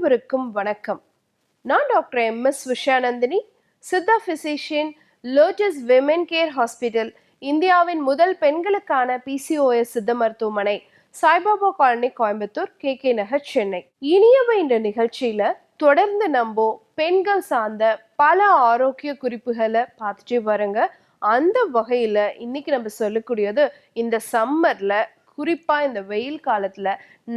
அனைவருக்கும் வணக்கம். நான் doctor M. S. Vishayanandhini Siddha physician Lotus women care hospital இந்தியாவின் முதல் பெண்களுக்கான பிசிஓஎஸ் சித்த மருத்துவமனை Saibaba colony Coimbatore K. K. Nagar Chennai. இனியவை இந்த நிகழ்ச்சியில தொடர்ந்து நம்ம பெண்கள் சார்ந்த பல ஆரோக்கிய குறிப்புகளை பார்த்துட்டே வரங்க. அந்த வகையில இன்னைக்கு நம்ம சொல்லக்கூடியது இந்த சம்மர்ல குறிப்பாக இந்த வெயில் காலத்தில்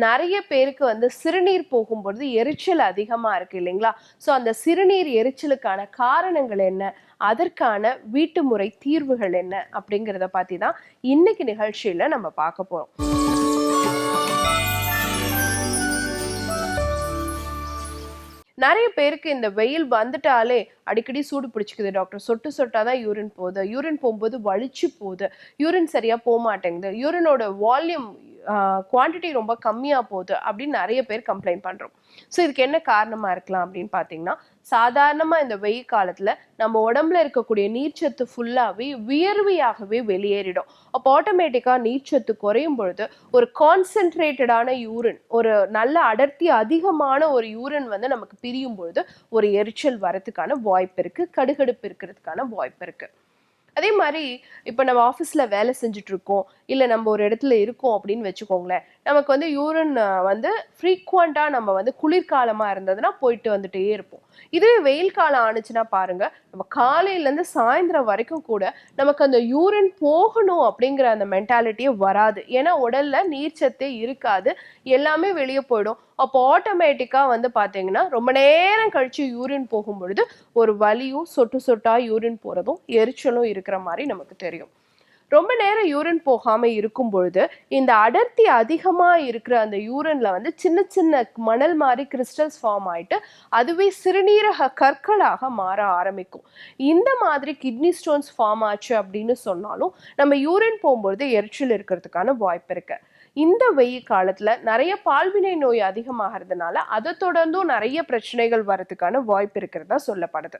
நிறைய பேருக்கு வந்து சிறுநீர் போகும்பொழுது எரிச்சல் அதிகமாக இருக்குது இல்லைங்களா? ஸோ அந்த சிறுநீர் எரிச்சலுக்கான காரணங்கள் என்ன? அதற்கான வீட்டு முறை தீர்வுகள் என்ன? அப்படிங்கிறத பற்றி தான் இன்னைக்கு நிகழ்ச்சியில் நம்ம பார்க்க போகிறோம் நிறைய பேருக்கு இந்த வெயில் வந்துட்டாலே அடிக்கடி சூடு பிடிச்சிக்குது டாக்டர் சொட்டு சொட்டாக தான் யூரின் போகுது. யூரின் போகும்போது வலிச்சு போகுது. யூரின் சரியாக போக மாட்டேங்குது யூரினோட வால்யூம் குவான்டிட்டி ரொம்ப கம்மியாக போகுது அப்படின்னு நிறைய பேர் கம்ப்ளைண்ட் பண்ணுறோம் ஸோ இதுக்கு என்ன காரணமாக இருக்கலாம் அப்படின்னு பார்த்தீங்கன்னா சாதாரணமாக இந்த வெயில் காலத்தில் நம்ம உடம்புல இருக்கக்கூடிய நீர்ச்சத்து ஃபுல்லாகவே வியர்வையாகவே வெளியேறிடும். அப்போ ஆட்டோமேட்டிக்காக நீர்ச்சத்து குறையும் பொழுது ஒரு கான்சென்ட்ரேட்டடான யூரின் ஒரு நல்ல அடர்த்தி அதிகமான ஒரு யூரின் வந்து நமக்கு பிரியும் பொழுது ஒரு எரிச்சல் வரதுக்கான வாய்ப்பு இருக்குது கடுகடுப்பு இருக்கிறதுக்கான வாய்ப்பு இருக்குது அதே மாதிரி இப்போ நம்ம ஆஃபீஸில் வேலை செஞ்சுட்டு இருக்கோம் இல்லை நம்ம ஒரு இடத்துல இருக்கோம் அப்படின்னு வச்சுக்கோங்களேன் நமக்கு வந்து யூரின் வந்து ஃப்ரீக்வெண்ட்டாக நம்ம வந்து குளிர்காலமாக இருந்ததுன்னா போயிட்டு வந்துட்டே இருப்போம். இதுவே வெயில் காலம் ஆணுச்சுன்னா பாருங்கள் நம்ம காலையிலேருந்து சாயந்தரம் வரைக்கும் கூட நமக்கு அந்த யூரின் போகணும் அப்படிங்கிற அந்த மென்டாலிட்டியே வராது. ஏன்னா உடலில் நீர்ச்சத்தே இருக்காது எல்லாமே வெளியே போயிடும். அப்போ ஆட்டோமேட்டிக்காக வந்து பார்த்தீங்கன்னா ரொம்ப நேரம் கழித்து யூரின் போகும் பொழுது ஒரு வலியும் சொட்டு சொட்டாக யூரின் போகிறதும் எரிச்சலும் இருக்கிற மாதிரி நமக்கு தெரியும். ரொம்ப நேரம் யூரின் போகாம இருக்கும் பொழுது இந்த அடர்த்தி அதிகமாக இருக்கிற அந்த யூரினில் வந்து சின்ன சின்ன மணல் மாதிரி கிறிஸ்டல்ஸ் ஃபார்ம் ஆயிட்டு அதுவே சிறுநீரக கற்களாக மாற ஆரம்பிக்கும். இந்த மாதிரி கிட்னி ஸ்டோன்ஸ் ஃபார்ம் ஆச்சு அப்படின்னு சொன்னாலும் நம்ம யூரின் போகும்பொழுது எரிச்சல் இருக்கிறதுக்கான வாய்ப்பு இருக்குது இந்த வெயில் காலத்துல நிறைய பால்வினை நோய் அதிகமாகிறதுனால அதை தொடர்ந்தும் நிறைய பிரச்சனைகள் வரதுக்கான வாய்ப்பு இருக்கிறதா சொல்லப்படுது.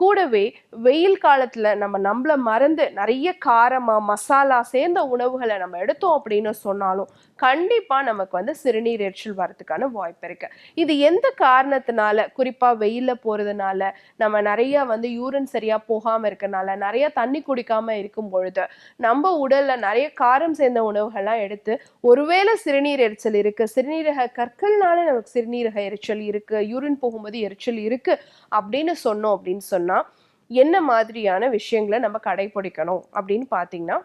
கூடவே வெயில் காலத்துல நம்ம நம்மள மறந்து நிறைய காரமா மசாலா சேர்ந்த உணவுகளை நம்ம எடுத்தோம் அப்படின்னு சொன்னாலும் கண்டிப்பா நமக்கு வந்து சிறுநீர் எரிச்சல் வரதுக்கான வாய்ப்பு இருக்கு. இது எந்த காரணத்தினால? குறிப்பா வெயிலில் போறதுனால நம்ம நிறைய வந்து யூரின் சரியா போகாம இருக்கனால நிறைய தண்ணி குடிக்காம இருக்கும் பொழுது நம்ம உடல்ல நிறைய காரம் சேர்ந்த உணவுகள்லாம் எடுத்து ஒருவேளை சிறுநீர் எரிச்சல் இருக்கு சிறுநீரக கற்கள்னால நமக்கு சிறுநீரக எரிச்சல் இருக்கு யூரின் போகும்போது எரிச்சல் இருக்கு அப்படின்னு சொன்னோம் அப்படின்னு சொன்னா என்ன மாதிரியான விஷயங்களை நம்ம கடைபிடிக்கணும் அப்படின்னு பார்த்தீங்கன்னா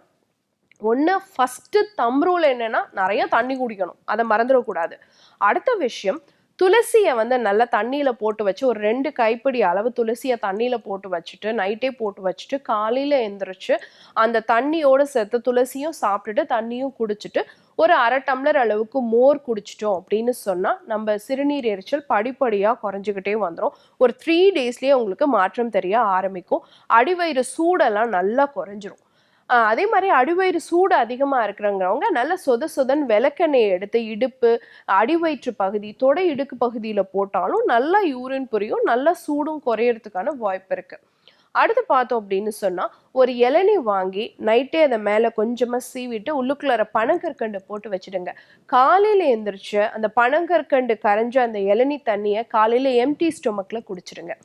ஒன்று ஃபஸ்ட்டு தம்ரூல் என்னன்னா நிறைய தண்ணி குடிக்கணும். அதை மறந்துடக்கூடாது. அடுத்த விஷயம் துளசியை வந்து நல்லா தண்ணியில் போட்டு வச்சு ஒரு ரெண்டு கைப்பிடி அளவு துளசியை தண்ணியில் போட்டு வச்சுட்டு நைட்டே போட்டு வச்சுட்டு காலையில் எந்திரிச்சு அந்த தண்ணியோடு சேர்த்து துளசியும் சாப்பிட்டுட்டு தண்ணியும் குடிச்சிட்டு ஒரு அரை டம்ளர் அளவுக்கு மோர் குடிச்சிட்டோம் அப்படின்னு சொன்னால் நம்ம சிறுநீர் எரிச்சல் படிப்படியாக குறைஞ்சிக்கிட்டே வந்துடும் ஒரு த்ரீ டேஸ்லேயே உங்களுக்கு மாற்றம் தெரிய ஆரம்பிக்கும். அடிவயிறு சூடெல்லாம் நல்லா குறைஞ்சிரும். அதே மாதிரி அடிவயிறு சூடு அதிகமாக இருக்கிறவங்க நல்ல சொத சொதன் விளக்கெண்ணெய் எடுத்து இடுப்பு அடிவயிற்று பகுதி தொடை இடுக்கு பகுதியில் போட்டாலும் நல்லா யூரின் புரியும் நல்லா சூடும் குறையறதுக்கான வாய்ப்பு இருக்குது அடுத்து பார்த்தோம் அப்படின்னு சொன்னால் ஒரு இளநீ வாங்கி நைட்டே அதை மேலே கொஞ்சமாக சீவிட்டு உள்ளுக்குள்ளார பனங்கற்கண்டு போட்டு வச்சிடுங்க. காலையில் எந்திரிச்சு அந்த பனங்கற்கண்டு கரைஞ்ச அந்த இளநீ தண்ணியை காலையில் எம்டி ஸ்டொமக்கில் குடிச்சிடுங்க.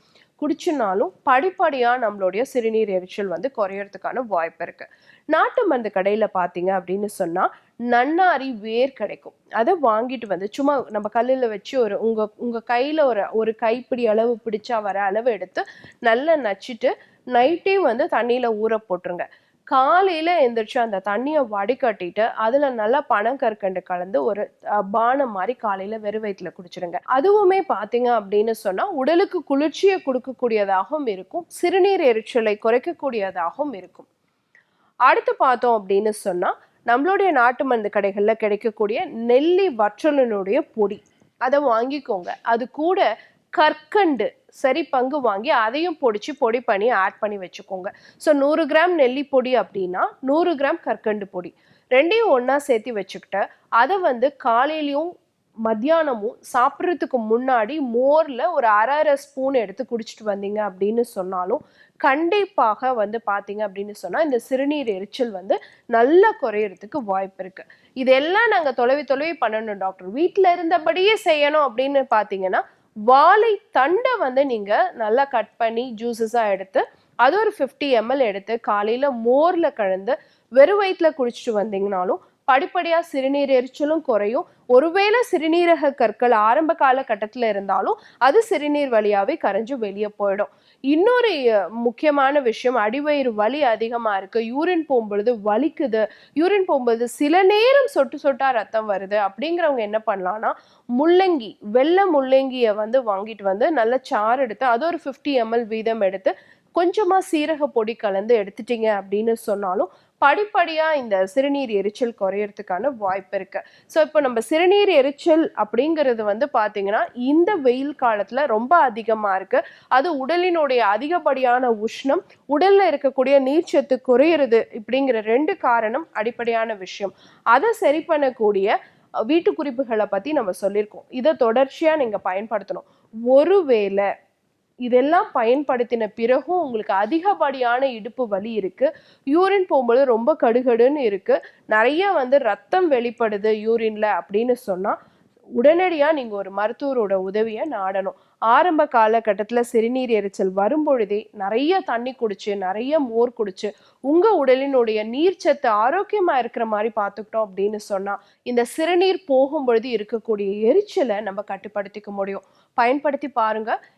குடிச்சுனாலும் படிப்படியாக நம்மளுடைய சிறுநீர் எரிச்சல் வந்து குறையறதுக்கான வாய்ப்பு இருக்குது நாட்டு மருந்து கடையில் பார்த்தீங்க அப்படின்னு சொன்னால் நன்னாரி வேர் கிடைக்கும். அதை வாங்கிட்டு வந்து சும்மா நம்ம கல்லில் வச்சு ஒரு உங்கள் உங்கள் கையில் ஒரு ஒரு கைப்பிடி அளவு பிடிச்சா வர அளவு எடுத்து நல்லா நச்சிட்டு நைட்டே வந்து தண்ணியில் ஊற போட்டுருங்க. காலையில் எந்திரிச்சு அந்த தண்ணியை வடிகட்டிட்டு அதில் நல்லா பனங்கற்கண்டு கலந்து ஒரு பானம் மாதிரி காலையில் வெறும் வயிற்றுல குடிச்சிடுங்க அதுவுமே பார்த்தீங்க அப்படின்னு சொன்னால் உடலுக்கு குளிர்ச்சியை கொடுக்கக்கூடியதாகவும் இருக்கும் சிறுநீர் எரிச்சலை குறைக்கக்கூடியதாகவும் இருக்கும். அடுத்து பார்த்தோம் அப்படின்னு சொன்னால் நம்மளுடைய நாட்டு மருந்து கடைகளில் கிடைக்கக்கூடிய நெல்லி வற்றலினுடைய பொடி அதை வாங்கிக்கோங்க. அது கூட கற்கண்டு சரி பங்கு வாங்கி அதையும் பொடிச்சு பொடி பண்ணி ஆட் பண்ணி வச்சுக்கோங்க. ஸோ நூறு கிராம் நெல்லி பொடி அப்படின்னா நூறு கிராம் கற்கண்டு பொடி. ரெண்டையும் ஒன்றா சேர்த்து வச்சுக்கிட்டு அதை வந்து காலையிலையும் மத்தியானமும் சாப்பிட்றதுக்கு முன்னாடி மோரில் ஒரு அரை அரை ஸ்பூன் எடுத்து குடிச்சிட்டு வந்தீங்க அப்படின்னு சொன்னாலும் கண்டிப்பாக வந்து பார்த்தீங்க அப்படின்னு சொன்னால் இந்த சிறுநீர் எரிச்சல் வந்து நல்லா குறையிறதுக்கு வாய்ப்பு இருக்குது இதெல்லாம் நாங்கள் தொலைவி தொலைவி பண்ணணும் டாக்டர். வீட்டில் இருந்தபடியே செய்யணும் அப்படின்னு பார்த்தீங்கன்னா வாழை தண்டை வந்து நீங்கள் நல்லா கட் பண்ணி ஜூஸஸாக எடுத்து அது ஒரு ஃபிஃப்டி எம்எல் எடுத்து காலையில் மோரில் கலந்து வெறும் வயிற்றில் குடிச்சிட்டு வந்தீங்கனாலும் படிப்படியா சிறுநீர் எரிச்சலும் குறையும். ஒருவேளை சிறுநீரக கற்கள் ஆரம்ப கால கட்டத்தில் இருந்தாலும் அது சிறுநீர் வழியாவே கரைஞ்சு வெளியே போயிடும். இன்னொரு முக்கியமான விஷயம் அடிவயிறு வலி அதிகமாக இருக்கு. யூரின் போகும்பொழுது வலிக்குது. யூரின் போகும்போது சில நேரம் சொட்டு சொட்டா ரத்தம் வருது. அப்படிங்கிறவங்க என்ன பண்ணலாம்னா முள்ளங்கி வெள்ளை முள்ளங்கியை வந்து வாங்கிட்டு வந்து நல்ல சாறு எடுத்து அது ஒரு ஃபிஃப்டி எம்எல் வீதம் எடுத்து கொஞ்சமாக சீரக பொடி கலந்து எடுத்துட்டீங்க அப்படின்னு சொன்னாலும் படிப்படியாக இந்த சிறுநீர் எரிச்சல் குறையறதுக்கான வாய்ப்பு இருக்குது ஸோ இப்போ நம்ம சிறுநீர் எரிச்சல் அப்படிங்கிறது வந்து பார்த்திங்கன்னா இந்த வெயில் காலத்தில் ரொம்ப அதிகமாக இருக்குது அது உடலினுடைய அதிகப்படியான உஷ்ணம் உடலில் இருக்கக்கூடிய நீர்ச்சத்து குறையிறது இப்படிங்கிற ரெண்டு காரணம் அடிப்படையான விஷயம். அதை சரி பண்ணக்கூடிய வீட்டு குறிப்புகளை பற்றி நம்ம சொல்லியிருக்கோம். இதை தொடர்ச்சியாக நீங்கள் பயன்படுத்தணும். ஒருவேளை இதெல்லாம் பயன்படுத்தின பிறகும் உங்களுக்கு அதிகப்படியான இடுப்பு வலி இருக்கு. யூரின் போகும்போது ரொம்ப கடுகடுன்னு இருக்கு. நிறைய வந்து ரத்தம் வெளிப்படுது யூரின்ல அப்படின்னு சொன்னா உடனடியா நீங்க ஒரு மருத்துவரோட உதவியை நாடணும். ஆரம்ப காலகட்டத்தில் சிறுநீர் எரிச்சல் வரும்பொழுதே நிறைய தண்ணி குடிச்சு நிறைய மோர் குடிச்சு உங்க உடலினுடைய நீர்ச்சத்து ஆரோக்கியமா இருக்கிற மாதிரி பார்த்துக்கிட்டோம் அப்படின்னு சொன்னா இந்த சிறுநீர் போகும்பொழுது இருக்கக்கூடிய எரிச்சலை நம்ம கட்டுப்படுத்திக்க முடியும். பயன்படுத்தி பாருங்க.